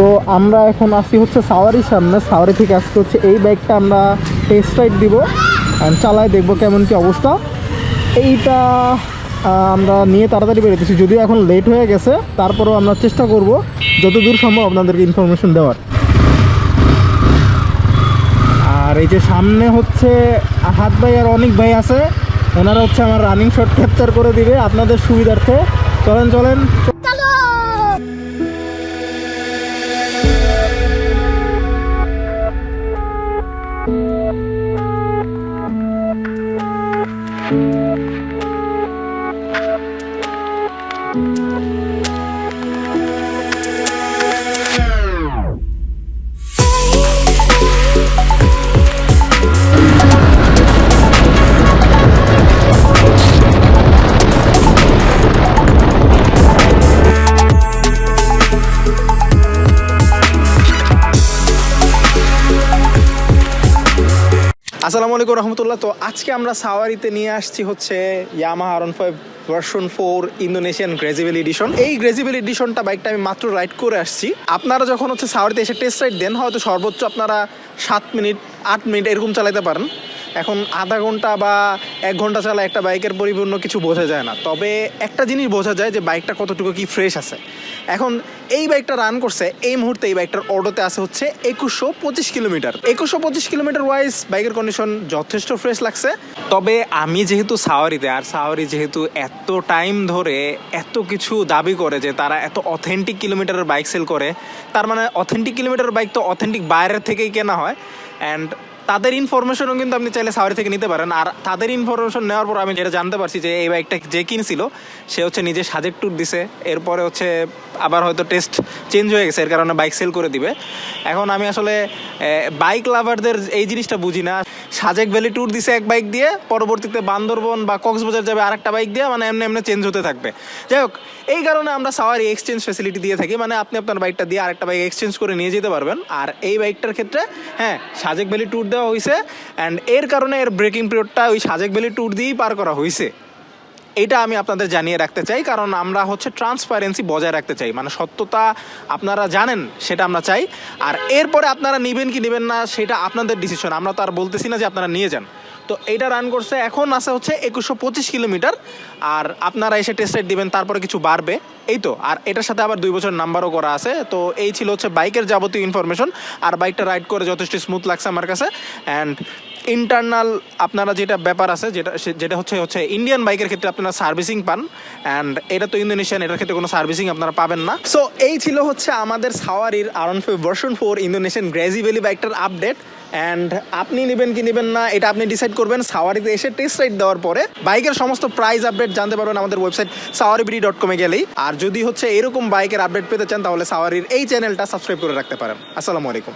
তো আমরা এখন আসি হচ্ছে সাওয়ারির সামনে। সাওয়ারি থেকে আসতে হচ্ছে এই বাইকটা আমরা টেস্ট রাইড দিব অ্যান্ড চালায় দেখব কেমন কি অবস্থা। এইটা আমরা নিয়ে তাড়াতাড়ি বেরোতেছি যদিও এখন লেট হয়ে গেছে, তারপরেও আমরা চেষ্টা করব যতদূর সম্ভব আপনাদেরকে ইনফরমেশন দেওয়ার। আর এই যে সামনে হচ্ছে হাত ভাই আর অনেক ভাই আছে, ওনারা হচ্ছে আমার রানিং শট ক্যাপচার করে দিবে আপনাদের সুবিধার্থে। চলেন চলেন। Música আসসালামু আলাইকুম রহমতুল্লাহ। তো আজকে আমরা সাওয়ারিতে নিয়ে আসছি হচ্ছে Yamaha R one five version four Indonesian গ্রেজিবেল edition এই গ্রেজিবেল এডিশনটা বাইকটা আমি মাত্র রাইড করে আসছি। আপনারা যখন হচ্ছে সাওয়ারিতে এসে টেস্ট রাইড দেন, হয়তো সর্বোচ্চ আপনারা সাত মিনিট, আট মিনিট এরকম চালাতে পারেন। এখন আধা ঘণ্টা বা এক ঘণ্টা চালা একটা বাইকের পরিপূর্ণ কিছু বোঝা যায় না। তবে একটা জিনিস বোঝা যায় যে বাইকটা কতটুকু কি ফ্রেশ আছে। এখন এই বাইকটা রান করছে, এই মুহূর্তে এই বাইকটার অটোতে আছে হচ্ছে একুশশো পঁচিশ কিলোমিটার। একুশশো পঁচিশ কিলোমিটার ওয়াইজ বাইকের কন্ডিশন যথেষ্ট ফ্রেশ লাগছে। তবে আমি যেহেতু সাওয়ারিতে, আর সাওয়ারি যেহেতু এত টাইম ধরে এত কিছু দাবি করে যে তারা এত অথেন্টিক কিলোমিটারের বাইক সেল করে, তার মানে অথেন্টিক কিলোমিটার বাইক তো অথেন্টিক বাইরের থেকেই কেনা হয়। অ্যান্ড তাদের ইনফরমেশনও কিন্তু আপনি চাইলে সাওয়ারি থেকে নিতে পারেন। আর তাদের ইনফরমেশন নেওয়ার পর আমি যেটা জানতে পারছি যে, এই বাইকটা যে কিনছিল, সে হচ্ছে নিজে সাজেক ট্যুর দিছে। এরপরে হচ্ছে আবার হয়তো টেস্ট চেঞ্জ হয়ে গেছে, এর কারণে বাইক সেল করে দিবে। এখন আমি আসলে বাইক লাভারদের এই জিনিসটা বুঝি না। সাজেক ভ্যালি ট্যুর দিছে এক বাইক দিয়ে, পরবর্তীতে বান্দরবন বা কক্সবাজার যাবে আরেকটা বাইক দিয়ে মানে এমনি এমনি চেঞ্জ হতে থাকবে। যাই হোক, এই কারণে আমরা সাওয়ারি এক্সচেঞ্জ ফেসিলিটি দিয়ে থাকি। মানে আপনি আপনার বাইকটা দিয়ে আরেকটা বাইক এক্সচেঞ্জ করে নিয়ে যেতে পারবেন। আর এই বাইকটার ক্ষেত্রে হ্যাঁ সাজেক ভ্যালি ট্যুর দেওয়া হয়েছে অ্যান্ড এর কারণে এর ব্রেকিং পিরিয়ডটা ওই সাজেক ভ্যালি ট্যুর দিয়েই পার করা হয়েছে এটা আমি আপনাদের জানিয়ে রাখতে চাই, কারণ আমরা হচ্ছে ট্রান্সপারেন্সি বজায় রাখতে চাই। মানে সত্যতা আপনারা জানেন, সেটা আমরা চাই। আর এরপরে আপনারা নেবেন কি নেবেন না, সেটা আপনাদের ডিসিশন আমরা তো আর বলতেছি না যে আপনারা নিয়ে যান। তো এইটা রান করছে এখন আছে হচ্ছে একুশশো পঁচিশ কিলোমিটার। আর আপনারা এসে টেস্ট রাইড দিবেন, তারপরে কিছু বাড়বে। এই তো, আর এটার সাথে আবার দুই বছর নাম্বারও করা আছে। তো এই ছিল হচ্ছে বাইকের যাবতীয় ইনফরমেশন আর বাইকটা রাইড করে যথেষ্ট স্মুথ লাগছে আমার কাছে। অ্যান্ড ইন্টারনাল আপনারা যেটা ব্যাপার আছে, যেটা যেটা হচ্ছে হচ্ছে ইন্ডিয়ান বাইকের ক্ষেত্রে আপনারা সার্ভিসিং পান অ্যান্ড এটা তো ইন্দোনেশিয়ান এটার ক্ষেত্রে কোনো সার্ভিসিং আপনারা পাবেন না। সো এই ছিল হচ্ছে আমাদের সাওয়ারির R one five version four Indonesian গ্রেজি ভ্যালি বাইকটার আপডেট অ্যান্ড আপনি নেবেন কি নেবেন না, এটা আপনি ডিসাইড করবেন। সাওয়ারিতে এসে টেস্ট রাইড দেওয়ার পরে বাইকের সমস্ত প্রাইস আপডেট জানতে পারবেন আমাদের ওয়েবসাইট সাওয়ারিবিডি ডট কমে গেলেই। আর যদি হচ্ছে এরকম বাইকের আপডেট পেতে চান, তাহলে সাওয়ারির এই চ্যানেলটা সাবস্ক্রাইব করে রাখতে পারেন। আসসালামু আলাইকুম।